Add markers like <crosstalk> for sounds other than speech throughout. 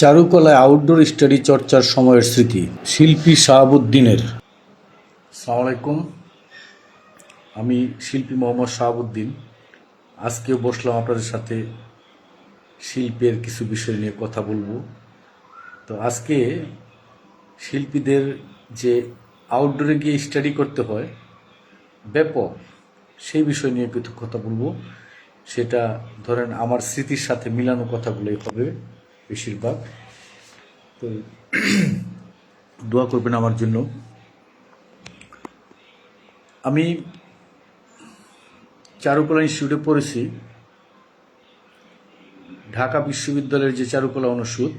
চারুকলায় outdoor study চর্চার সময়ের স্মৃতি, শিল্পী শাহাবুদ্দিনের। আলাইকুম আমি শিল্পী মোহাম্মদ শাহাবুদ্দিন। আজকেও বসলাম আপনাদের সাথে শিল্পের কিছু বিষয় নিয়ে কথা বলব। তো আজকে শিল্পীদের যে আউটডোরে গিয়ে স্টাডি করতে হয়, ব্যাপক সেই বিষয় নিয়ে কিছু কথা বলব। সেটা ধরেন আমার স্মৃতির সাথে মিলানো কথাগুলোই হবে। বেশিরভাগ। তো <clears throat> দোয়া করবেন আমার জন্য। আমি চারুকলা ইনস্টিটিউটে পড়েছি। ঢাকা বিশ্ববিদ্যালয়ের যে চারুকলা অনুষদ,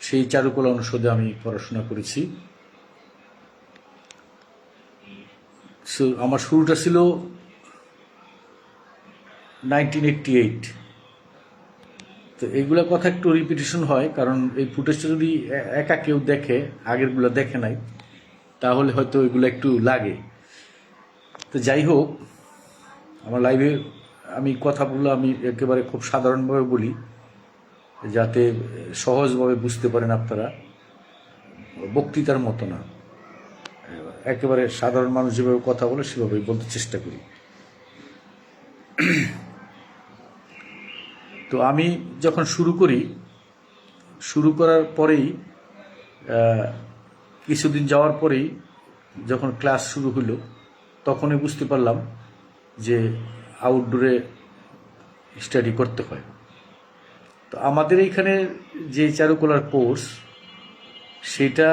সেই চারুকলা অনুষদে আমি পড়াশোনা করেছি। আমার শুরুটা ছিল নাইনটিন এইটটি এইট তো এইগুলা কথা একটু রিপিটেশন হয়, কারণ এই ফুটেজটা যদি একা কেউ দেখে, আগেরগুলো দেখে নাই, তাহলে হয়তো এগুলো একটু লাগে। তো যাই হোক, আমার লাইভে আমি কথা বললে আমি একেবারে খুব সাধারণভাবে বলি, যাতে সহজভাবে বুঝতে পারেন আপনারা। বক্তৃতার মতো না। একেবারে সাধারণ মানুষ যেভাবে কথা বলে, সেভাবেই বলতে চেষ্টা করি। তো আমি যখন শুরু করি, শুরু করার পরেই কিছুদিন যাওয়ার পরেই যখন ক্লাস শুরু হলো, তখনই বুঝতে পারলাম যে আউটডোরে স্টাডি করতে হয়। তো আমাদের এইখানে যে চারুকলার কোর্স সেটা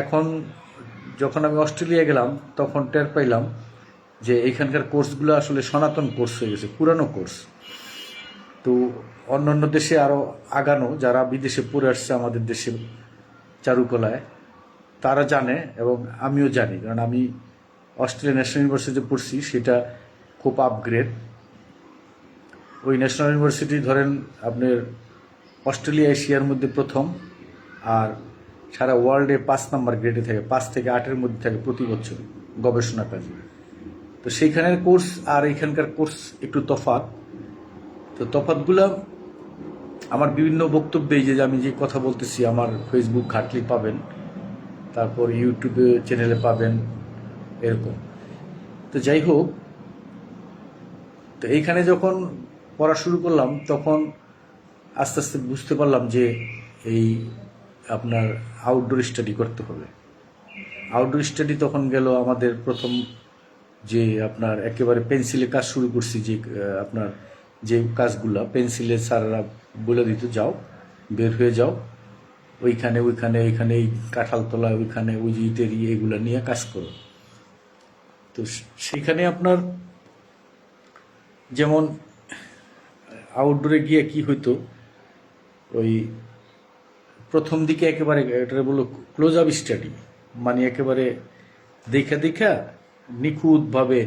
এখন যখন আমি অস্ট্রেলিয়া গেলাম, তখন টের পাইলাম যে এখানকার কোর্সগুলো আসলে সনাতন কোর্স হয়ে গেছে, পুরানো কোর্স তো অন্যান্য দেশে আরও আগানো, যারা বিদেশে পড়ে আসছে আমাদের দেশে চারুকলায়, তারা জানে এবং আমিও জানি। কারণ আমি অস্ট্রেলিয়া ন্যাশনাল ইউনিভার্সিটিতে পড়ছি, সেটা খুব আপগ্রেড ওই ন্যাশনাল ইউনিভার্সিটি ধরেন আপনার অস্ট্রেলিয়া, এশিয়ার মধ্যে প্রথম, আর সারা ওয়ার্ল্ডে পাঁচ নাম্বার গ্রেডে থাকে, পাঁচ থেকে আটের মধ্যে থাকে প্রতি বছর গবেষণা কাজে। তো সেইখানের কোর্স আর এখানকার কোর্স একটু তফাৎ। তো তফাৎগুলো আমার বিভিন্ন বক্তব্যে যে আমি যে কথা বলতেছি, আমার ফেসবুক ঘাটলি পাবেন, তারপর ইউটিউবে চ্যানেলে পাবেন, এরকম। তো যাই হোক, তো এইখানে যখন পড়া শুরু করলাম, তখন আস্তে আস্তে বুঝতে পারলাম যে এই আপনার আউটডোর স্টাডি করতে হবে। আউটডোর স্টাডি তখন গেল আমাদের প্রথম যে আপনার একেবারে পেন্সিলে কাজ শুরু করছি, যে আপনার যে কাজগুলা পেন্সিলে স্যাররা বলে দিত, যাও, বের হয়ে যাও। ওইখানে ওইখানে ওইখানে এই কাঁঠাল তলা ওইখানে, ওই ইটের ইয়ে এগুলা নিয়ে কাজ করো। তো সেখানে আপনার যেমন আউটডোরে গিয়ে কি হইতো, ওই প্রথম দিকে একেবারে এটা বলো ক্লোজ আপ স্টাডি মানে একেবারে দেখা দেখা নিখুঁতভাবে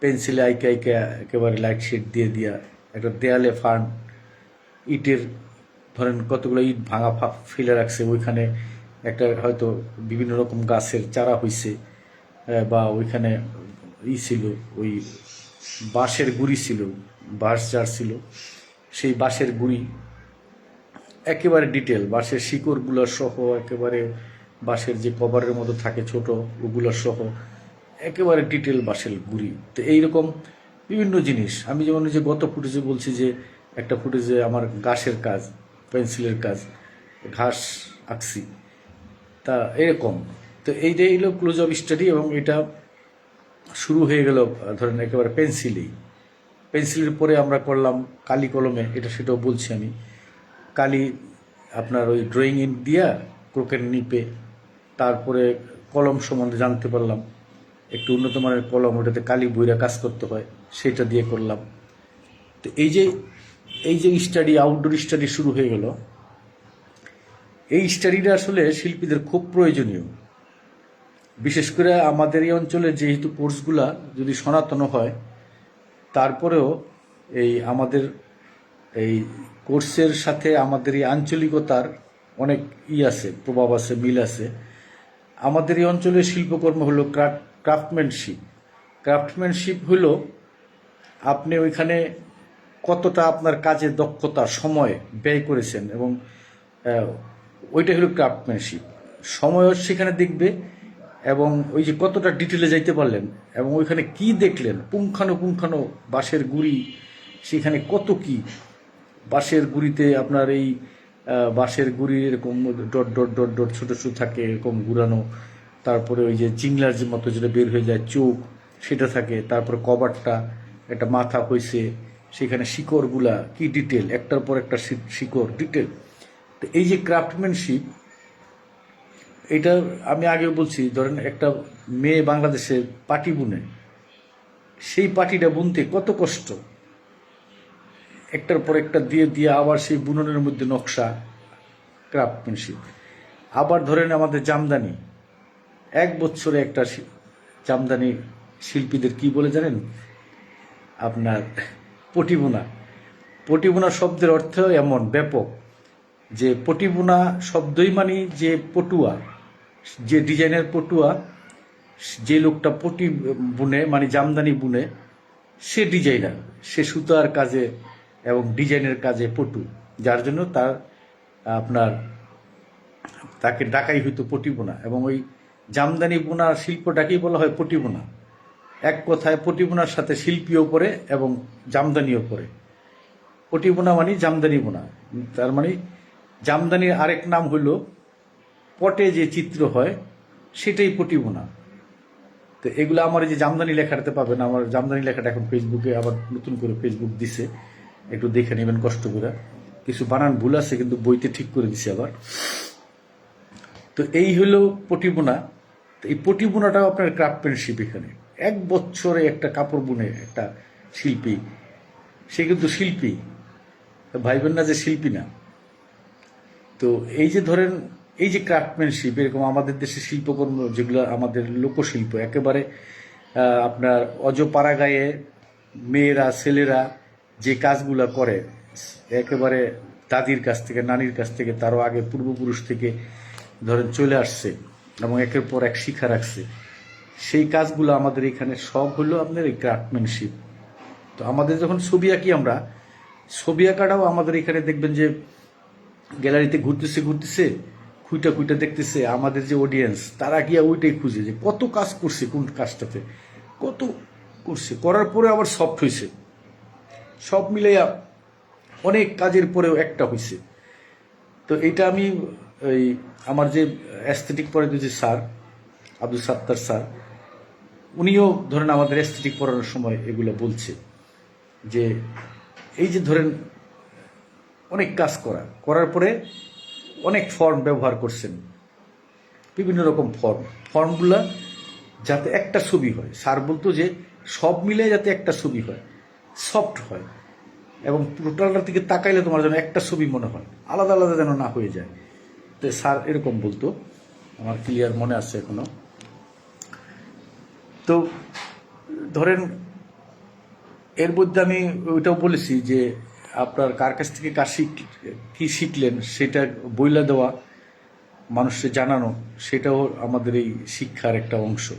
পেন্সিলে আইকা আইকা একেবারে লাইট শেড দিয়ে দিয়া একটা দেয়ালে ফার্ন ইটের, ধরেন কতগুলো ইট ভাঙা ফেলে রাখছে, ওইখানে একটা হয়তো বিভিন্ন রকম গাছের চারা হইছে বা ওইখানে ই ছিল, ওই বাঁশের গুড়ি ছিল, বাঁশ যার ছিল, সেই বাঁশের গুড়ি একেবারে ডিটেল, বাঁশের শিকড়গুলো সহ একেবারে বাঁশের যে কভারের মতো থাকে ছোট, ওগুলো সহ একেবারে ডিটেল বাঁশের গুড়ি। তো এইরকম বিভিন্ন জিনিস। আমি যেমন যে গত ফুটেজে বলছি যে, একটা ফুটেজে আমার ঘাসের কাজ পেন্সিলের কাজ, ঘাস আঁকছি। তা এরকম। তো এইটাই হলো ক্লোজ অফ স্টাডি এবং এটা শুরু হয়ে গেল, ধরেন একেবারে পেন্সিলেই পেন্সিলের পরে আমরা করলাম কালি কলমে, এটা সেটাও বলছি আমি। কালি আপনার ওই ড্রয়িং ইন দিয়া, ক্রোকের নিপে, তারপরে কলম সম্বন্ধে জানতে পারলাম। একটু উন্নত মানের কলম, ওটাতে কালি বইরা কাজ করতে হয়, সেটা দিয়ে করলাম। তো এই যে এই যে স্টাডি আউটডোর স্টাডি শুরু হয়ে গেল, এই স্টাডিটা আসলে শিল্পীদের খুব প্রয়োজনীয়। বিশেষ করে আমাদের এই অঞ্চলে যেহেতু কোর্সগুলা যদি সনাতন হয়, তারপরেও এই আমাদের এই কোর্সের সাথে আমাদের এই আঞ্চলিকতার অনেক ই আছে, প্রভাব আছে, মিল আছে। আমাদের এই অঞ্চলের শিল্পকর্ম হলো ক্রাফটম্যানশিপ। ক্রাফটম্যানশিপ হলো আপনি ওইখানে কতটা আপনার কাজে দক্ষতা, সময় ব্যয় করেছেন এবং ওইটা হলো ক্রাফটম্যানশিপ। সময়ও সেখানে দেখবে এবং ওই যে কতটা ডিটেলে যাইতে পারলেন এবং ওইখানে কি দেখলেন পুঙ্খানুপুঙ্খানু বাঁশের গুড়ি, সেখানে কত কি? বাঁশের গুড়িতে আপনার এই বাঁশের গুড়ি এরকম ডট ডট ডট ডট ছোটো ছোটো থাকে, এরকম ঘুরানো। তারপরে ওই যে জিংলার যে মতো যেটা বের হয়ে যায়, চোখ, সেটা থাকে। তারপরে কভারটা, একটা মাথা হয়েছে সেখানে শিকড়গুলা, কি ডিটেল একটার পর একটা শিকড় ডিটেল তো এই যে ক্রাফটম্যানশিপ এটা আমি আগেও বলছি, ধরেন একটা মেয়ে বাংলাদেশে পাটি বুনে, সেই পাটিটা বুনতে কত কষ্ট? একটার পর একটা দিয়ে দিয়ে আবার সেই বুননের মধ্যে নকশা ক্রাফটম্যানশিপ আবার ধরেন আমাদের জামদানি এক বছরে একটা জামদানি শিল্পীদের কি বলে জানেন? আপনার পটিবোনা পটিবোনা শব্দের অর্থ এমন, ব্যাপক, যে পটিবোনা শব্দই মানে যে পটুয়া, যে ডিজাইনের পটুয়া, যে লোকটা পটি বুনে মানে জামদানি বুনে, সে ডিজাইনার, সে সুতার কাজে এবং ডিজাইনের কাজে পটু, যার জন্য তার, আপনার, তাকে ডাকাই হইতো পটিবোনা এবং ওই জামদানি বোনার শিল্পটাকেই বলা হয় পটিবোনা এক কথায় পটিবোনার সাথে শিল্পীও পড়ে এবং জামদানিও পড়ে পটিবোনা মানে জামদানি বোনা। তার মানে জামদানির আরেক নাম হইল পটে যে চিত্র হয়, সেটাই পটিবোনা তো এগুলো আমার যে জামদানি লেখাটাতে পাবেন, আমার জামদানি লেখাটা এখন ফেসবুকে আবার নতুন করে ফেসবুক দিছে। একটু দেখে নেবেন কষ্ট করে। কিছু বানান ভুল আছে, কিন্তু বইতে ঠিক করে দিছে আবার। তো এই হলো পটিবোনা তো এই পটিবোনাটাও আপনার ক্রাফটম্যানশিপ এখানে। এক বছরে একটা কাপড় বুনে একটা শিল্পী, সে কিন্তু শিল্পী। ভাইবেন না যে শিল্পী না। তো এই যে ধরেন, এই যে ক্রাফটম্যানশিপ এরকম আমাদের দেশে শিল্পকর্ম যেগুলো, আমাদের লোকশিল্প, একেবারে আপনার অজপাড়া গায়ে মেয়েরা, ছেলেরা যে কাজগুলো করে, একেবারে দাদির কাছ থেকে, নানির কাছ থেকে, তারও আগে পূর্বপুরুষ থেকে ধরেন চলে আসছে। এবং একের পর এক শিখা রাখছে। সেই কাজগুলো আমাদের এখানে সব হলো আপনার এই ক্রাফটম্যানশিপ তো আমাদের যখন ছবি আঁকি আমরা, ছবি আঁকাটাও আমাদের এখানে দেখবেন যে গ্যালারিতে ঘুরতেছে ঘুরতেছে, খুঁইটা খুঁইটা দেখতেছে আমাদের যে অডিয়েন্স তারা গিয়া ওইটাই খুঁজে যে কত কাজ করছে কোন কাজটাতে। কত করছে? করার পরে আবার সফট হয়েছে সব মিলাইয়া অনেক কাজের পরেও একটা হয়েছে তো এটা আমি ওই আমার যে অ্যাস্থেটিক পড়ে যে স্যার, আব্দুল সাত্তার স্যার, উনিও ধরেন আমাদের অ্যাস্থেটিক পড়ানোর সময় এগুলো বলছে যে এই যে ধরেন অনেক কাজ করা, করার পরে অনেক ফর্ম ব্যবহার করছেন, বিভিন্ন রকম ফর্ম ফর্মগুলা যাতে একটা ছবি হয়। স্যার বলতো যে সব মিলে যাতে একটা ছবি হয় সফট হয়, এবং টোটালটার দিকে তাকাইলে তোমার যেন একটা ছবি মনে হয়, আলাদা আলাদা যেন না হয়ে যায়। তো স্যার এরকম বলতো। আমার ক্লিয়ার মনে আছে এখনও। তো ধরেন, এর মধ্যে আমি ওইটাও বলেছি যে আপনার কার কাছ থেকে কাজ শিখ, কী শিখলেন সেটা বইলা দেওয়া, মানুষকে জানানো, সেটাও আমাদের এই শিক্ষার একটা অংশ।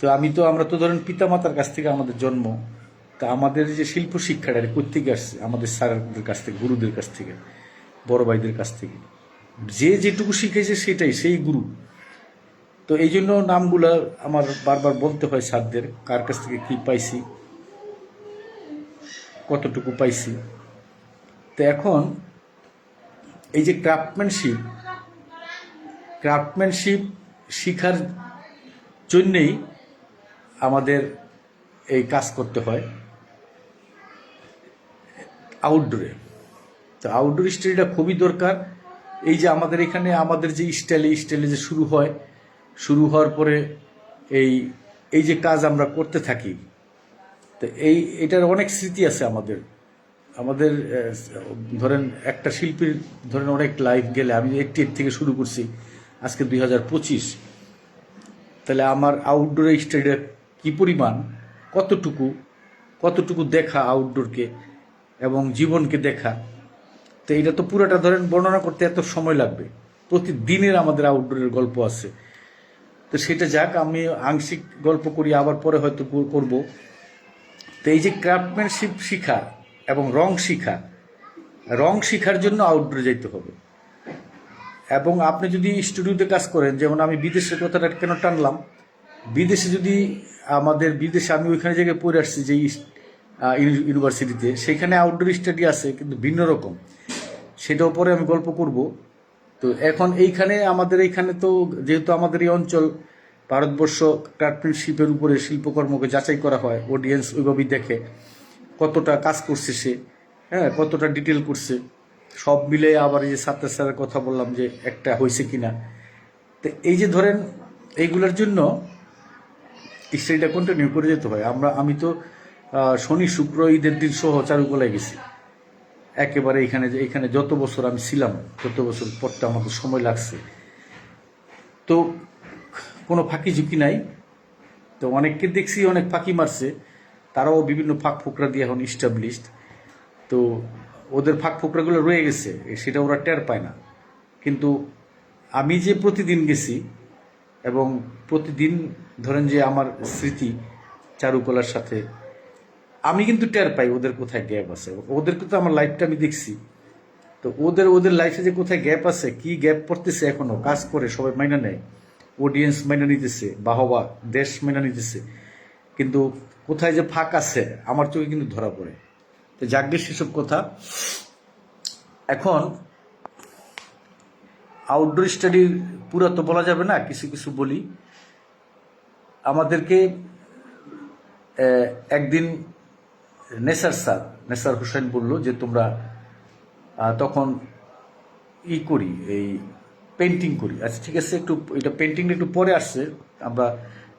তো আমি তো, আমরা তো ধরেন পিতামাতার কাছ থেকে আমাদের জন্ম, তা আমাদের যে শিল্প শিক্ষাটা কোথেকে আসছে? আমাদের স্যারদের কাছ থেকে, গুরুদের কাছ থেকে। বড় ভাইদের কাছ থেকে। যে যেটুকু শিখেছে সেটাই, সেই গুরু। তো এই জন্য নামগুলো আমার বারবার বলতে হয় স্যারদের, কার কাছ থেকে কি পাইছি, কতটুকু পাইছি। তো এখন এই যে ক্রাফটম্যানশিপ ক্রাফটম্যানশিপ শিখার জন্যেই আমাদের এই কাজ করতে হয়। আউটডোরে তো আউটডোর স্টাডিটা খুবই দরকার। এই যে আমাদের এখানে, আমাদের যে স্টাইলে স্টাইলে যে শুরু হয়, শুরু হওয়ার পরে এই এই যে কাজ আমরা করতে থাকি, তো এই, এটার অনেক স্মৃতি আছে আমাদের। আমাদের ধরেন একটা শিল্পীর, ধরেন অনেক লাইফ গেলে, আমি একটি থেকে শুরু করছি, আজকে দুই হাজার পঁচিশ। তাহলে আমার আউটডোর স্টাডিটা কি পরিমাণ, কতটুকু কতটুকু দেখা আউটডোরকে এবং জীবনকে দেখা তো এটা তো পুরোটা ধরেন বর্ণনা করতে এত সময় লাগবে। প্রতিদিনের আমাদের আউটডোরের গল্প আছে। তো সেটা যাক, আমি আংশিক গল্প করি, আবার পরে হয়তো কর- করব। তো এই যে ক্রাফটম্যানশিপ শিখা এবং রং শিখা, রং শিখার জন্য আউটডোরে যেতে হবে। এবং আপনি যদি স্টুডিওতে কাজ করেন, যেমন আমি বিদেশের কথাটা কেন টানলাম, বিদেশে যদি আমাদের, বিদেশে আমি ওইখানে জায়গায় পড়ে আসছি যে ইউনিভার্সিটিতে। সেখানে আউটডোর স্টাডি আছে, কিন্তু ভিন্ন রকম। সেটাও পরে আমি গল্প করব। তো এখন এইখানে আমাদের এইখানে তো যেহেতু আমাদের এই অঞ্চল, ভারতবর্ষ ক্রাফটম্যানশিপের উপরে শিল্পকর্মকে যাচাই করা হয় অডিয়েন্স ওইভাবেই দেখে কতটা কাজ করছে সে হ্যাঁ কতটা ডিটেল করছে। সব মিলে আবার এই যে সাত্তার স্যারের কথা বললাম যে একটা হয়েছে কিনা। তো এই যে ধরেন, এইগুলোর জন্য স্টাডিটা কন্টিনিউ করে যেতে হয়। আমরা, আমি তো শনি শুক্র ঈদের দিন সহ চারুকলায় গেছি। একেবারে এখানে এখানে যত বছর আমি ছিলাম তত বছর পরটা আমাদের সময় লাগছে। তো কোনো ফাঁকি ঝুঁকি নাই। তো অনেককে দেখছি অনেক ফাঁকি মারছে। তারাও বিভিন্ন ফাঁক ফোকরা দিয়ে এখন ইস্টাবলিশড তো ওদের ফাঁক ফোকরাগুলো রয়ে গেছে, সেটা ওরা টের পায় না। কিন্তু আমি যে প্রতিদিন গেছি এবং প্রতিদিন ধরেন যে আমার স্মৃতি চারুকলার সাথে আমি কিন্তু টের পাই ওদের কোথায় গ্যাপ আছে। ওদের কিন্তু আমার লাইফটা আমি দেখছি। তো ওদের ওদের লাইফে যে কোথায় গ্যাপ আছে, কি গ্যাপ পড়তেছে এখনও, কাজ করে, সবাই মাইনা নেয়। অডিয়েন্স মাইনা নিতেছে, বাহবা, দেশ মাইনা নিতেছে। কিন্তু কোথায় যে ফাঁক আছে, আমার চোখে কিন্তু ধরা পড়ে। তো যাকগে সেসব কথা। এখন আউটডোর স্টাডির পুরো তো বলা যাবে না, কিছু কিছু বলি। আমাদেরকে একদিন নেসার স্যার, নেসার হোসেন বলল যে তোমরা তখন ই করি, এই পেন্টিং করি। আচ্ছা ঠিক আছে, একটু, এটা পেন্টিংটা একটু পরে আসছে। আমরা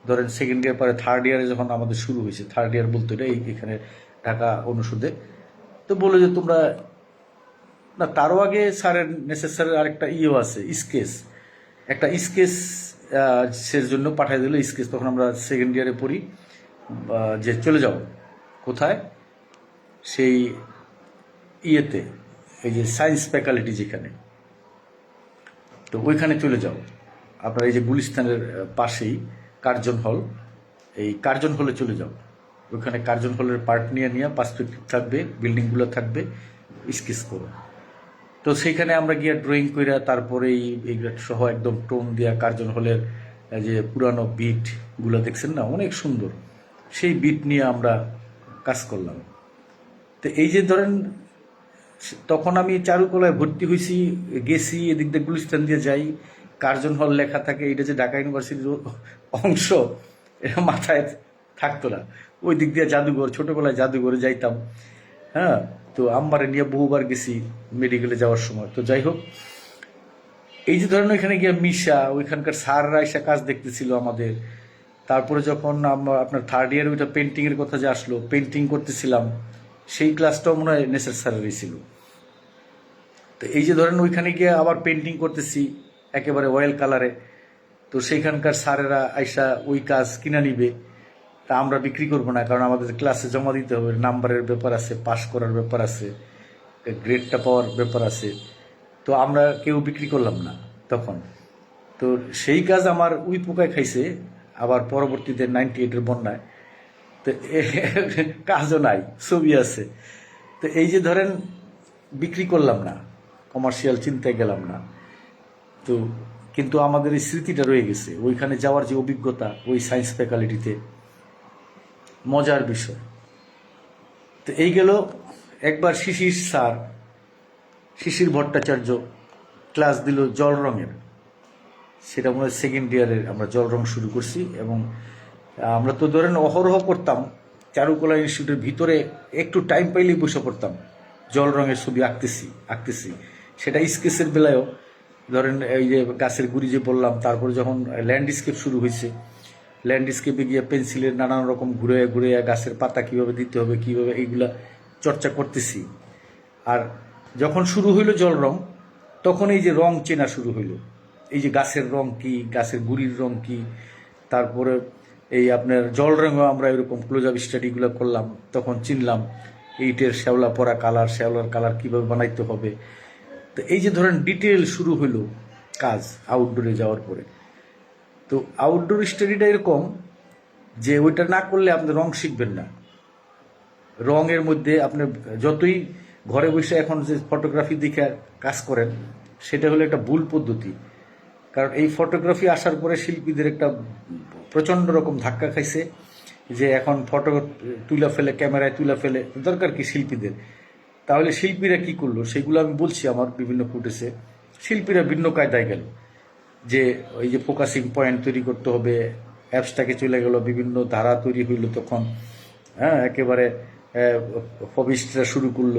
ধরেন সেকেন্ড ইয়ার পরে থার্ড ইয়ারে যখন আমাদের শুরু হয়েছে থার্ড ইয়ার বলতে এটা এই- এখানে ঢাকা অনুষদে। তো বলে যে তোমরা, না, তারও আগে স্যারের নেসেসারের আরেকটা ইয়েও আছে স্কেচ একটা স্কেচ সের জন্য পাঠিয়ে দিল স্কেচ তখন আমরা সেকেন্ড ইয়ারে পড়ি যে চলে যাও, কোথায়? সেই ইয়েতে, এই যে সায়েন্স ফ্যাকাল্টি যেখানে, তো ওইখানে চলে যাও। আপনার এই যে গুলিস্তানের পাশেই কার্জন হল, এই কার্জন হলে চলে যাও। ওইখানে কার্জন হলের পার্ট নিয়ে নিয়ে পার্সপেক্টিভ থাকবে বিল্ডিংগুলো থাকবে স্কেচ করো। তো সেইখানে আমরা গিয়ে ড্রয়িং কইরা তারপরে এই সহ একদম টোন দেওয়া কার্জন হলের যে পুরানো বিটগুলো দেখছেন না? অনেক সুন্দর। সেই বিট নিয়ে আমরা কাজ করলাম। তো এই যে ধরেন, তখন আমি চারুকলায় ভর্তি হয়েছি গেছি, এদিক দিয়ে গুলিস্তান দিয়ে যাই। কার্জন হল লেখা থাকে এটা যে ঢাকা ইউনিভার্সিটির অংশ এটা মাথায় থাকতো না। ওই দিক দিয়ে জাদুঘর, ছোটবেলায় জাদুঘরে যাইতাম। হ্যাঁ তো আম্বারে নিয়ে বহুবার গেছি মেডিকেলে যাওয়ার সময়। তো যাই হোক, এই যে ধরেন ওইখানে গিয়ে মিশা, ওইখানকার স্যাররা এসে কাজ দেখতেছিল আমাদের। তারপরে যখন আমরা আপনার থার্ড ইয়ার ওইটা পেন্টিংয়ের কথা যে আসলো পেন্টিং করতেছিলাম। সেই ক্লাসটাও মনে হয় নেসার স্যারেরই ছিল। তো এই যে ধরেন ওইখানে গিয়ে আবার পেন্টিং করতেছি, একেবারে অয়েল কালারে তো সেইখানকার স্যারেরা আইসা ওই কাজ কিনা নিবে। তা আমরা বিক্রি করব না, কারণ আমাদের ক্লাসে জমা দিতে হবে। নাম্বারের ব্যাপার আছে পাস করার ব্যাপার আছে গ্রেডটা পাওয়ার ব্যাপার আছে। তো আমরা কেউ বিক্রি করলাম না তখন। তো সেই কাজ আমার উই পোকায় খাইছে, আবার পরবর্তীতে নাইনটি এইটের বন্যায়। তো কাজও নাই, ছবি আছে। তো এই যে ধরেন, বিক্রি করলাম না কমার্শিয়াল চিন্তায় গেলাম না। তো কিন্তু আমাদের এই স্মৃতিটা রয়ে গেছে, ওইখানে যাওয়ার যে অভিজ্ঞতা, ওই সায়েন্স ফ্যাকাল্টিতে মজার বিষয়। তো এই গেল, একবার শিশির স্যার, শিশির ভট্টাচার্য ক্লাস দিল জল রঙের সেটা মনে হয় সেকেন্ড ইয়ারের আমরা জল রং শুরু করছি এবং আমরা তো ধরেন অহরহ করতাম, চারুকলা ইনস্টিটিউটের ভিতরে একটু টাইম পাইলেই বসে পড়তাম, জল রঙের ছবি আঁকতেছি আঁকতেছি। সেটা স্কেচের বেলায়ও, ধরেন এই যে গাছের গুড়ি যে বললাম, তারপরে যখন ল্যান্ডস্কেপ শুরু হয়েছে ল্যান্ডস্কেপে গিয়ে পেন্সিলের নানান রকম ঘুরে ঘুরে গাছের পাতা কীভাবে দিতে হবে, কীভাবে এইগুলা চর্চা করতেছি। আর যখন শুরু হইল জল রং, তখন এই যে রং চেনা শুরু হইল। এই যে গাছের রং কি, গাছের গুড়ির রং কি, তারপরে এই আপনার জল রঙও আমরা এরকম ক্লোজ আপ স্টাডিগুলো করলাম, তখন চিনলাম এইটের শ্যাওলা পরা কালার, শ্যাওলার কালার কীভাবে বানাইতে হবে। তো এই যে ধরেন ডিটেল শুরু হইল কাজ আউটডোরে যাওয়ার পরে। তো আউটডোর স্টাডিটা এরকম যে ওইটা না করলে আপনি রং শিখবেন না। রঙের মধ্যে আপনি যতই ঘরে বসে এখন যে ফটোগ্রাফি দিকে কাজ করেন, সেটা হলো একটা ভুল পদ্ধতি। কারণ এই ফটোগ্রাফি আসার পরে শিল্পীদের একটা প্রচণ্ড রকম ধাক্কা খাইছে যে এখন ফটো তুলে ফেলে, ক্যামেরায় তুলে ফেলে, দরকার কি শিল্পীদের? তাহলে শিল্পীরা কি করল? সেগুলো আমি বলছি আমার বিভিন্ন ফুটেছে শিল্পীরা ভিন্ন কায়দায় গেল। যে ওই যে ফোকাসিং পয়েন্ট তৈরি করতে হবে অ্যাপসটাকে চলে গেল, বিভিন্ন ধারা তৈরি হইল তখন। হ্যাঁ একেবারে ফবিস্টরা শুরু করল,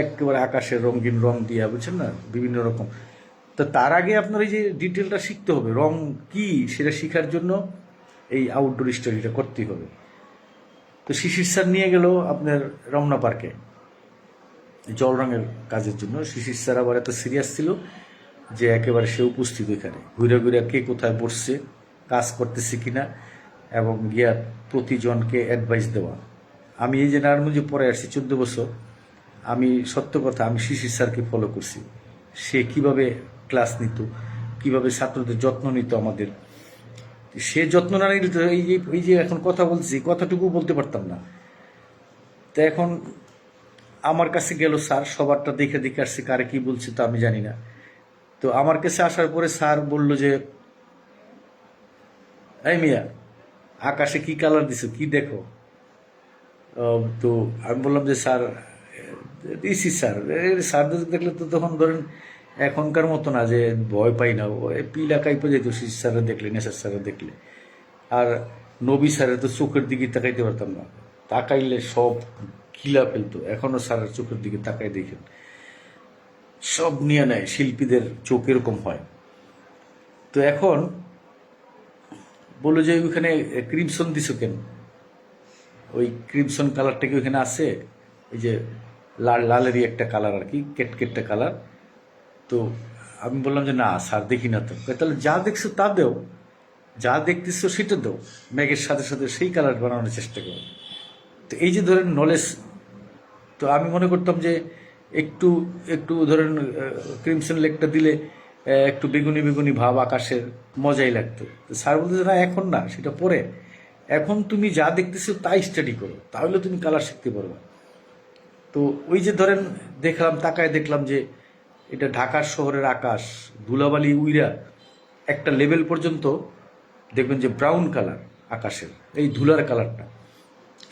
একেবারে আকাশের রঙিন রং দিয়া, বুঝছেন না? বিভিন্ন রকম। তো তার আগে আপনার এই যে ডিটেলটা শিখতে হবে। রং কি সেটা শেখার জন্য এই আউটডোর স্টাডিটা করতেই হবে। তো শিশির স্যার নিয়ে গেল আপনার রমনা পার্কে। জল রঙের কাজের জন্য। শিশির স্যার আবার এত সিরিয়াস ছিল যে একেবারে সে উপস্থিত এখানে ঘুরে ঘুরে কে কোথায় বসছে, কাজ করতেছে কিনা এবং গিয়া প্রতিজনকে অ্যাডভাইস দেওয়া। আমি এই যে নারায়ণগঞ্জে পরে আসছি চোদ্দ বছর, আমি সত্য কথা, আমি শিশির স্যারকে ফলো করছি। সে কীভাবে ক্লাস নিত কীভাবে ছাত্রদের যত্ন নিত আমাদের সে যত্ন না নিলে এই যে এই যে এখন কথা বলছি কথাটুকু বলতে পারতাম না তো এখন আমার কাছে গেল স্যার সবারটা দেখে দেখে আসছে কারে কি বলছে তো আমি জানি না তো আমার কাছে আসার পরে স্যার বলল যে এই মিয়া আকাশে কি কালার দিছো কি দেখো তো আমি বললাম যে স্যার দিছি স্যার এ, স্যার দেখলে তো তখন ধরেন এখনকার মতো না যে ভয় পাই না। ও এ পিলা কাইপে যেত শীষ স্যারে দেখলে, নেশার স্যারে দেখলে। আর নবী স্যারের তো চোখের দিকে তাকাইতে পারতাম না। তাকাইলে সব কিলা ফেলতো। এখনও স্যারের চোখের দিকে তাকাই দেখেন। সব নিয়ে নেয়, শিল্পীদের চোখ এরকম হয়। তো এখন বলল যে ওইখানে ক্রিমসন দিছো কেন? ওই ক্রিমসন কালারটা কি ওইখানে আছে? এই যে লাল, লালেরই একটা কালার আর কি, কেটকেটটা কালার তো আমি বললাম যে, না, স্যার, দেখি না তো। তাহলে যা দেখছ তা দেও। যা দেখতেছো সেটা দাও। ম্যাগের সাথে সাথে সেই কালার বানানোর চেষ্টা করো। তো এই যে ধরেন নলেজ তো আমি মনে করতাম যে, একটু একটু ধরেন ক্রিমসন লেকটা দিলে একটু বেগুনি বেগুনি ভাব আকাশের মজাই লাগতো। তো স্যার বলতে না, এখন না, সেটা পরে। এখন তুমি যা দেখতেছো তাই স্টাডি করো। তাহলে তুমি কালার শিখতে পারবে। তো ওই যে ধরেন, দেখলাম, তাকায় দেখলাম যে এটা ঢাকার শহরের আকাশ, ধুলাবালি উইরা, একটা লেভেল পর্যন্ত দেখবেন যে ব্রাউন কালার আকাশের, এই ধুলার কালারটা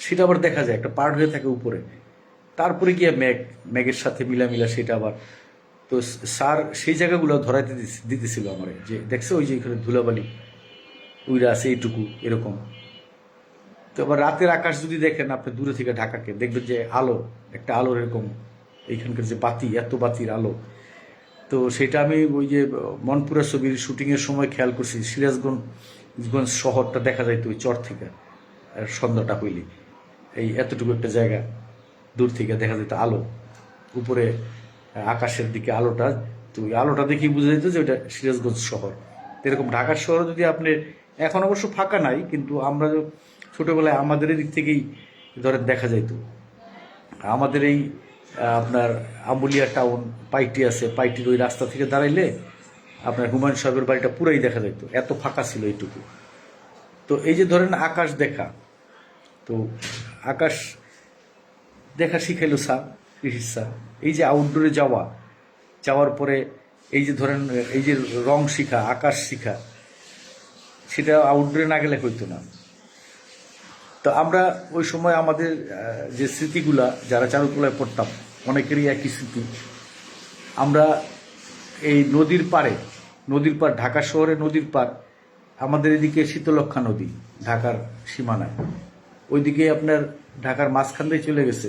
সেটা আবার দেখা যায়, একটা পার্ট হয়ে থাকে উপরে। তারপরে গিয়ে ম্যাগ ম্যাগের সাথে মিলামিলা সেটা আবার। তো সার সেই জায়গাগুলো ধরাইতে দিতেছিল আমার, যে দেখছে ওই যে এখানে ধুলাবালি উইরা আছে এইটুকু, এরকম। তো আবার রাতের আকাশ যদি দেখেন আপনি দূরে থেকে ঢাকাকে, দেখবেন যে আলো, একটা আলোর এরকম, এইখানকার যে বাতি, এত বাতির আলো। তো সেটা আমি ওই যে মনপুরা ছবির শুটিংয়ের সময় খেয়াল করছি সিরাজগঞ্জগঞ্জ শহরটা দেখা যাইতো ওই চর থেকে, আর সন্ধ্যাটা হইলি এই এতটুকু একটা জায়গা, দূর থেকে দেখা যেত আলো। উপরে আকাশের দিকে আলোটা, তো ওই আলোটা দেখেই বুঝা যেত যে ওইটা সিরাজগঞ্জ শহর। এরকম ঢাকার শহর যদি আপনি, এখন অবশ্য ফাঁকা নাই, কিন্তু আমরা ছোটবেলায় আমাদের দিক থেকেই ধরেন দেখা যাইতো। আমাদের এই আপনার আম্বুলিয়া টাউন পাইটি আছে, পাইটির ওই রাস্তা থেকে দাঁড়াইলে আপনার হুমায়ুন সাহেবের বাড়িটা পুরাই দেখা যেত এত ফাঁকা ছিল এইটুকু। তো এই যে ধরেন আকাশ দেখা, তো আকাশ দেখা শিখাইলো স্যার, কৃষির স্যার। এই যে আউটডোরে যাওয়া, যাওয়ার পরে এই যে ধরেন, এই যে রং শিখা, আকাশ শিখা, সেটা আউটডোরে না গেলে হইতো না। তো আমরা ওই সময় আমাদের যে স্মৃতিগুলা যারা চারুকলায় পড়তাম, অনেকেরই একই স্মৃতি। আমরা এই নদীর পাড়ে, নদীর পাড়, ঢাকা শহরে নদীর পাড়, আমাদের এদিকে শীতলক্ষা নদী, ঢাকার সীমানায়। ওইদিকে আপনার ঢাকার মাঝখান দিয়ে চলে গেছে।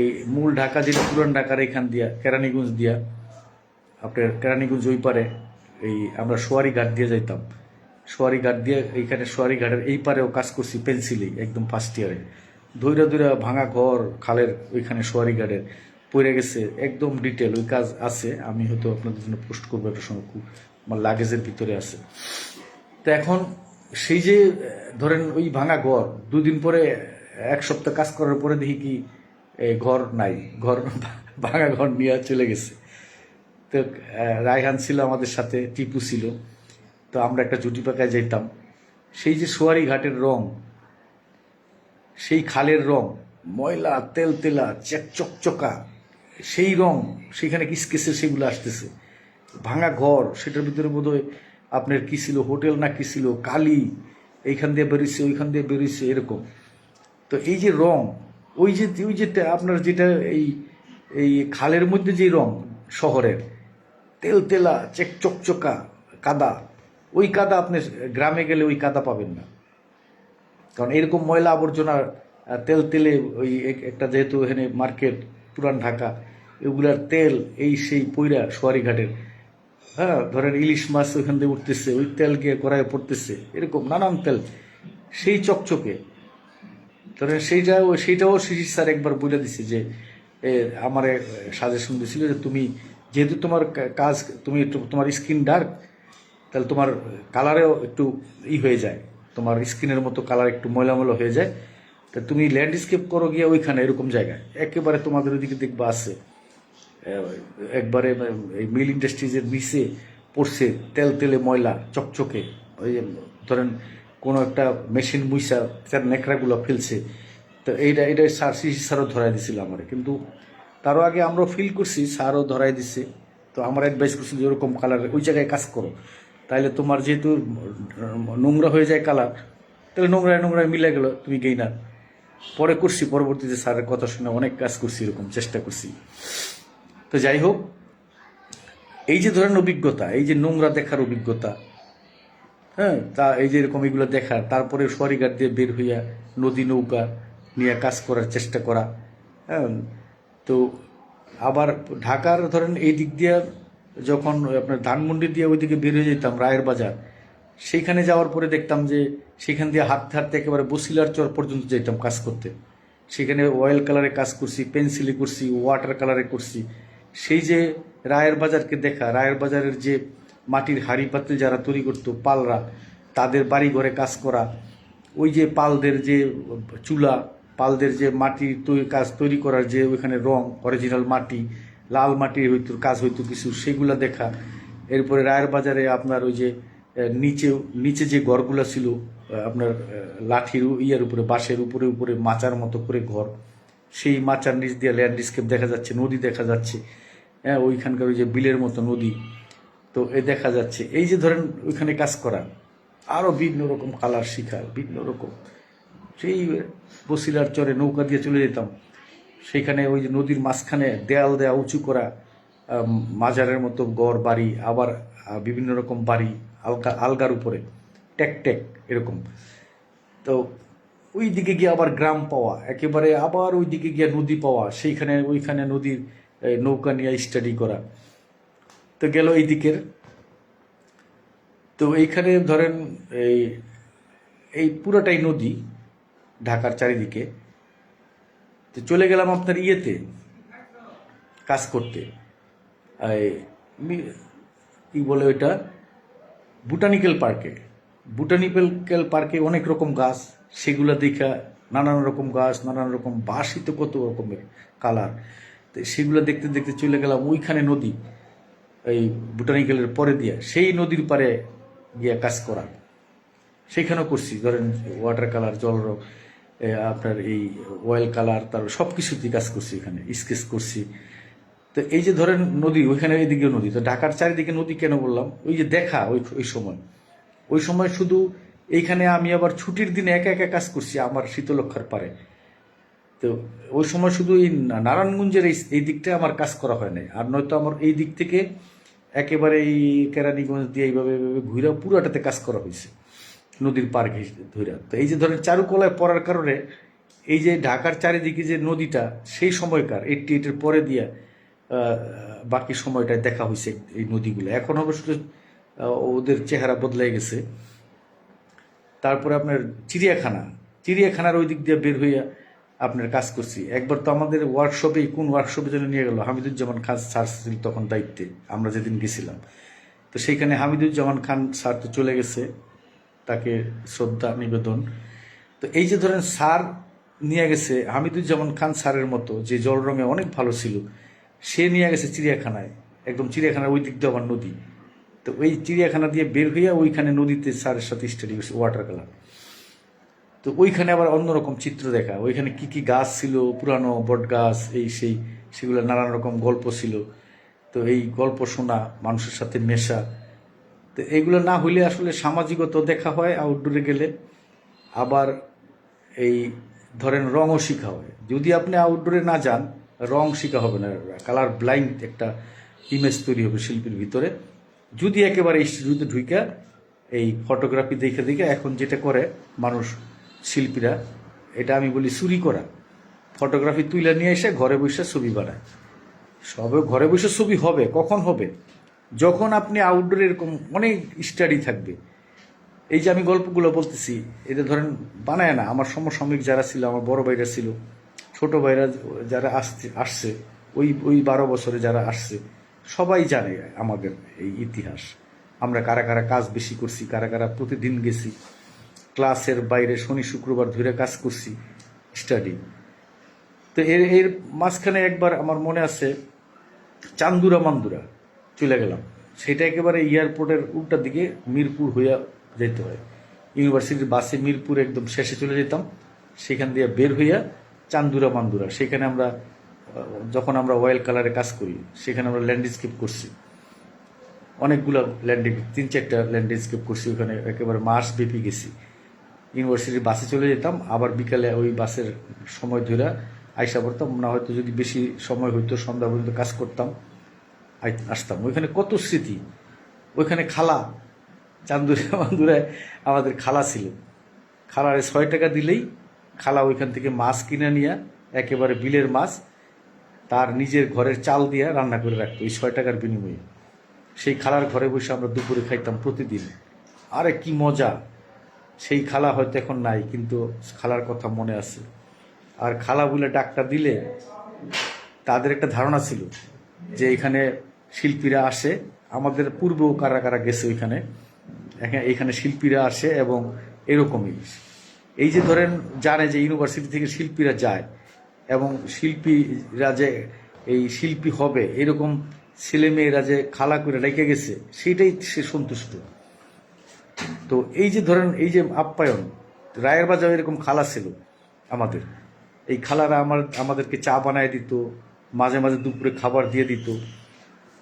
এই মূল ঢাকা যেটা পুরান ঢাকার এখান দিয়া, কেরানীগঞ্জ দিয়া, আপনার কেরানীগঞ্জ ওই পারে এই আমরা সোয়ারি ঘাট দিয়ে যাইতাম। সোয়ারি ঘাট দিয়ে এইখানে সোয়ারি ঘাটের এই পারেও কাজ করছি পেন্সিলেই একদম ফার্স্ট ইয়ারে ধৈরা ধৈরা ভাঙা ঘর, খালের ওইখানে সোয়ারি ঘাটের পড়ে গেছে, একদম ডিটেল ওই কাজ আছে। আমি হয়তো আপনাদের জন্য পোস্ট করব একটা সময় খুব আমার লাগেজের ভিতরে আছে। তো এখন সেই যে, ধরেন ওই ভাঙা ঘর, দুদিন পরে, এক সপ্তাহ কাজ করার পরে দেখি কি ঘর নাই, ঘর ভাঙা ঘর নিয়ে চলে গেছে। তো রায়হান ছিল আমাদের সাথে, টিপু ছিল। তো আমরা একটা জুটি পাকায় যেতাম সেই যে সোয়ারি ঘাটের রং, সেই খালের রং, ময়লা, তেল তেলা চেক চকচকা, সেই রং, সেখানে কিসকেসে সেগুলো আসতেছে। ভাঙা ঘর, সেটার ভিতরে বোধহয় আপনার কি ছিল, হোটেল না কি ছিল, কালি, এইখান দিয়ে বেরিয়েছে, ওইখান দিয়ে বেরিয়েছে, এরকম। তো এই যে রং, ওই যে ওই যে আপনার যেটা এই এই খালের মধ্যে যে রং, শহরের, তেল তেলা চেক চকচকা, কাদা ওই কাদা আপনি গ্রামে গেলে ওই কাদা পাবেন না। কারণ এরকম ময়লা আবর্জনা তেল তেলে ওই এক- একটা যেহেতু এখানে মার্কেট, পুরান ঢাকা, এগুলার তেল, এই সেই পইরা সোয়ারিঘাটের। হ্যাঁ ধরেন ইলিশ মাছ ওইখান দিয়ে উঠতেছে, ওই তেল গিয়ে কড়াইয়ে পড়তেছে, এরকম নানান তেল, সেই চকচকে। ধরেন সেইটাও সেইটাও শিশির স্যার একবার বলে দিছে যে আমার সাজেশন দিছিল যে, তুমি যেহেতু তোমার কাজ, তুমি তোমার স্কিন ডার্ক তাহলে তোমার কালারেও একটু ই হয়ে যায়। তোমার স্কিনের মতো কালার একটু ময়লা ময়লা হয়ে যায়। তা তুমি ল্যান্ডস্কেপ করো গিয়ে ওইখানে, এরকম জায়গায়। একেবারে তোমাদের ওইদিকে দেখবা আছে। একবারে এই মিল ইন্ডাস্ট্রিজের নিচে পড়ছে তেল তেলে ময়লা, চকচকে। ওই ধরেন কোনো একটা মেশিন মুইসা, তার নেকড়াগুলো ফেলছে। তো এইটা এটা স্যার শিশি স্যারও ধরাই দিছিল আমার। কিন্তু তারও আগে আমরাও ফিল করছি স্যারও ধরাই দিছে। তো আমার অ্যাডভাইস করছি যে ওরকম কালার ওই জায়গায় কাজ করো। তাইলে তোমার যেহেতু নোংরা হয়ে যায় কালার তাহলে নোংরায় নোংরায় মিলে গেল, তুমি গেইনার পরে করছি, পরবর্তীতে স্যারের কথা শুনে অনেক কাজ করছি, এরকম চেষ্টা করছি। তো যাই হোক, এই যে ধরেন অভিজ্ঞতা, এই যে নোংরা দেখার অভিজ্ঞতা হ্যাঁ তা এই যে এরকম এগুলো দেখা, তারপরে সরিঘাট দিয়ে বের হইয়া নদী নৌকা নিয়ে কাজ করার চেষ্টা করা হ্যাঁ তো আবার ঢাকার ধরেন এই দিক দিয়ে যখন আপনার ধানমন্ডি দিয়ে ওইদিকে বের হয়ে যেতাম, রায়ের বাজার সেইখানে যাওয়ার পরে দেখতাম যে সেখান দিয়ে হাঁটতে হাঁটতে একেবারে বসিলার চর পর্যন্ত যেতাম কাজ করতে। সেখানে অয়েল কালারে কাজ করছি পেন্সিলে করছি ওয়াটার কালারে করছি। সেই যে রায়ের বাজারকে দেখা, রায়ের বাজারের যে মাটির হাড়ি পাতিল যারা তৈরি করতো, পালরা, তাদের বাড়ি ঘরে কাজ করা, ওই যে পালদের যে চুলা, পালদের যে মাটি তৈরি কাজ তৈরি করার যে ওইখানে রং অরিজিনাল মাটি লাল মাটি হইতো, কাজ হইতো কিছু, সেগুলা দেখা। এরপরে রায়ের বাজারে আপনার ওই যে নিচে নিচে যে ঘরগুলো ছিল আপনার লাঠির ইয়ার উপরে, বাঁশের উপরে উপরে মাচার মতো করে ঘর। সেই মাচার নিচ দিয়ে ল্যান্ডস্কেপ দেখা যাচ্ছে, নদী দেখা যাচ্ছে। হ্যাঁ ওইখানকার ওই যে বিলের মতো নদী। তো এ দেখা যাচ্ছে। এই যে ধরেন ওইখানে কাজ করা আরও বিভিন্ন রকম কালার শিখার বিভিন্ন রকম। সেই বসিলার চরে নৌকা দিয়ে চলে যেতাম। সেখানে ওই যে নদীর মাঝখানে দেয়াল দেয়া উঁচু করা মাজারের মতো গড়, বাড়ি, আবার বিভিন্ন রকম বাড়ি, আলগা, আলগার উপরে, টেক টেক, এরকম। তো ওই দিকে গিয়ে আবার গ্রাম পাওয়া, একেবারে আবার ওই দিকে গিয়ে নদী পাওয়া, সেইখানে, ওইখানে নদীর নৌকা নিয়ে স্টাডি করা। তো গেল এই দিকের। তো এইখানে ধরেন, এই এই পুরোটাই নদী, ঢাকার চারিদিকে। তো চলে গেলাম আপনার ইয়েতে কাজ করতে। কি বলে ওইটা? বুটানিক্যাল পার্কে। বুটানিক্যাল পার্কে অনেক রকম গাছ সেগুলো দেখা নানান রকম গাছ নানান রকম বাঁশই তো কত রকমের কালার। তো সেগুলো দেখতে দেখতে চলে গেলাম ওইখানে নদী এই বুটানিক্যালের পরে দিয়ে সেই নদীর পারে গিয়ে কাজ করা। সেইখানেও করছি ধরেন ওয়াটার কালার জল রং, এ, আপনার এই অয়েল কালার তার সব কিছুতেই কাজ করছি এখানে স্কেচ করছি। তো এই যে ধরেন নদী, ওইখানে এদিকেও নদী। তো ঢাকার চারিদিকে নদী কেন বললাম? ওই যে দেখা, ওই ওই সময়। ওই সময় শুধু এইখানে আমি আবার ছুটির দিনে একা একা কাজ করছি আমার শীতলক্ষার পারে। তো ওই সময় শুধু এই নারায়ণগঞ্জের এই এই দিকটা আমার কাজ করা হয় নাই। আর নয়তো আমার এই দিক থেকে একেবারে এই কেরানীগঞ্জ দিয়ে এইভাবে ঘুরে পুরাটাতে কাজ করা হয়েছে। নদীর পার ধরে তো এই যে ধরেন চারুকলায় পড়ার কারণে এই যে ঢাকার চারিদিকে যে নদীটা, সেই সময়কার এইটটি এইটের পরে দিয়ে বাকি সময়টায় দেখা হয়েছে এই নদীগুলো। এখন অবশ্য ওদের চেহারা বদলে গেছে। তারপরে আপনার চিড়িয়াখানা। চিড়িয়াখানার ওই দিক দিয়ে বের হইয়া আপনার কাজ করছি। একবার তো আমাদের ওয়ার্কশপে কোন ওয়ার্কশপে যেন নিয়ে গেল? হামিদুজ্জামান খান স্যার ছিল তখন দায়িত্বে, আমরা যেদিন গেছিলাম। তো সেইখানে হামিদুজ্জামান খান স্যার তো চলে গেছে। তাকে শ্রদ্ধা, নিবেদন। তো এই যে ধরেন স্যার নিয়ে গেছে, হামিদুজ্জামান খান স্যারের মতো, যে জল রঙে অনেক ভালো ছিল, সে নিয়ে গেছে চিড়িয়াখানায়, একদম চিড়িয়াখানার ওই দিক দিয়ে আবার নদী। তো ওই চিড়িয়াখানা দিয়ে বের হইয়া ওইখানে নদীতে স্যারের সাথে স্টাডি করছে ওয়াটার কালার তো ওইখানে আবার অন্যরকম চিত্র দেখা, ওইখানে কি কি গাছ ছিল, পুরানো বট গাছ এই সেই, সেগুলো নানান রকম গল্প ছিল। তো এই গল্প শোনা, মানুষের সাথে মেশা তো এইগুলো না হইলে আসলে সামাজিকত দেখা হয় আউটডোরে গেলে। আবার এই ধরেন রঙও শেখা হয়। যদি আপনি আউটডোরে না যান, রং শেখা হবে না। কালার ব্লাইন্ড একটা ইমেজ তৈরি হবে শিল্পীর ভিতরে। যদি একেবারে স্টুডিওতে ঢুইকা, এই ফটোগ্রাফি দেখে দেখে এখন যেটা করে মানুষ, শিল্পীরা, এটা আমি বলি চুরি করা। ফটোগ্রাফি তুলে নিয়ে এসে ঘরে বসে ছবি বানায়। সবে ঘরে বসে ছবি হবে, কখন হবে? যখন আপনি আউটডোরে এরকম অনেক স্টাডি থাকবে, এই যে আমি গল্পগুলো বলতেছি, এটা ধরেন বানায় না, আমার সমসাময়িক যারা ছিল, আমার বড় ভাইরা ছিল, ছোট ভাইরা যারা আসছে আসছে, ওই ওই বারো বছরে যারা আসছে, সবাই জানে আমাদের এই ইতিহাস। আমরা কারা কারা কাজ বেশি করছি, কারা কারা প্রতিদিন গেছি, ক্লাসের বাইরে শনি, শুক্রবার ধরে কাজ করছি স্টাডি তো এর এর মাঝখানে একবার আমার মনে আছে চান্দুরা মান্দুরা চলে গেলাম। সেটা একেবারে এয়ারপোর্টের উল্টার দিকে মিরপুর হইয়া যেতে হয়। ইউনিভার্সিটির বাসে মিরপুর একদম শেষে চলে যেতাম। সেখান দিয়ে বের হইয়া চান্দুরা মান্দুরা, সেখানে আমরা, যখন আমরা অয়েল কালারে কাজ করি, সেখানে আমরা ল্যান্ডস্কেপ করছি। অনেকগুলো ল্যান্ডিং তিন চারটা ল্যান্ডস্কেপ করছি, ওখানে একেবারে মাস ব্যাপী গেছি। ইউনিভার্সিটির বাসে চলে যেতাম, আবার বিকালে ওই বাসের সময় ধরে আইসা পড়তাম। না হয়তো যদি বেশি সময় হইতো, সন্ধ্যা পর্যন্ত কাজ করতাম। আসতাম। ওইখানে কত স্মৃতি? ওইখানে খালা, চান্দুরে মান্দুরায় আমাদের খালা ছিল খালারে ছয় টাকা দিলেই খালা ওইখান থেকে মাছ কিনে নিয়ে একেবারে বিলের মাছ তার নিজের ঘরের চাল দিয়ে রান্না করে রাখতো ওই ছয় টাকার বিনিময়ে। সেই খালার ঘরে বসে আমরা দুপুরে খাইতাম প্রতিদিন। আরে কি মজা! সেই খালা হয়তো এখন নাই, কিন্তু খালার কথা মনে আছে। আর খালা বলে ডাকটা দিলে তাদের একটা ধারণা ছিল যে এখানে শিল্পীরা আসে। আমাদের পূর্বেও কারা কারা গেছে ওইখানে? এখানে এখানে শিল্পীরা আসে এবং এরকমই। এই যে ধরেন জানে যে ইউনিভার্সিটি থেকে শিল্পীরা যায় এবং শিল্পীরা যে এই শিল্পী হবে, এরকম ছেলেমেয়েরা যে খালা করে রেখে গেছে, সেটাই সে সন্তুষ্ট। তো এই যে ধরেন, এই যে আপ্যায়ন, রায়ের বাজার এরকম খালা ছিল আমাদের। এই খালারা আমার, আমাদেরকে চা বানায় দিত, মাঝে মাঝে দুপুরে খাবার দিয়ে দিত।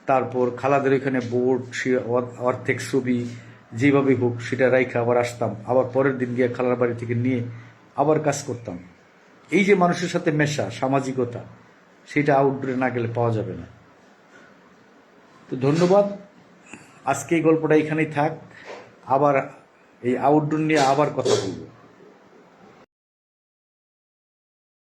তারপর খালাদের ওইখানে বোর্ড সে অর্ধেক ছবি, যেভাবে হোক সেটা রাইখে আবার আসতাম। আবার পরের দিন গিয়ে খালার বাড়ি থেকে নিয়ে আবার কাজ করতাম। এই যে মানুষের সাথে মেশা, সামাজিকতা, সেটা আউটডোরে না গেলে পাওয়া যাবে না। তো ধন্যবাদ। আজকে এই গল্পটা এখানেই থাক। আবার এই আউটডোর নিয়ে আবার কথা বলব।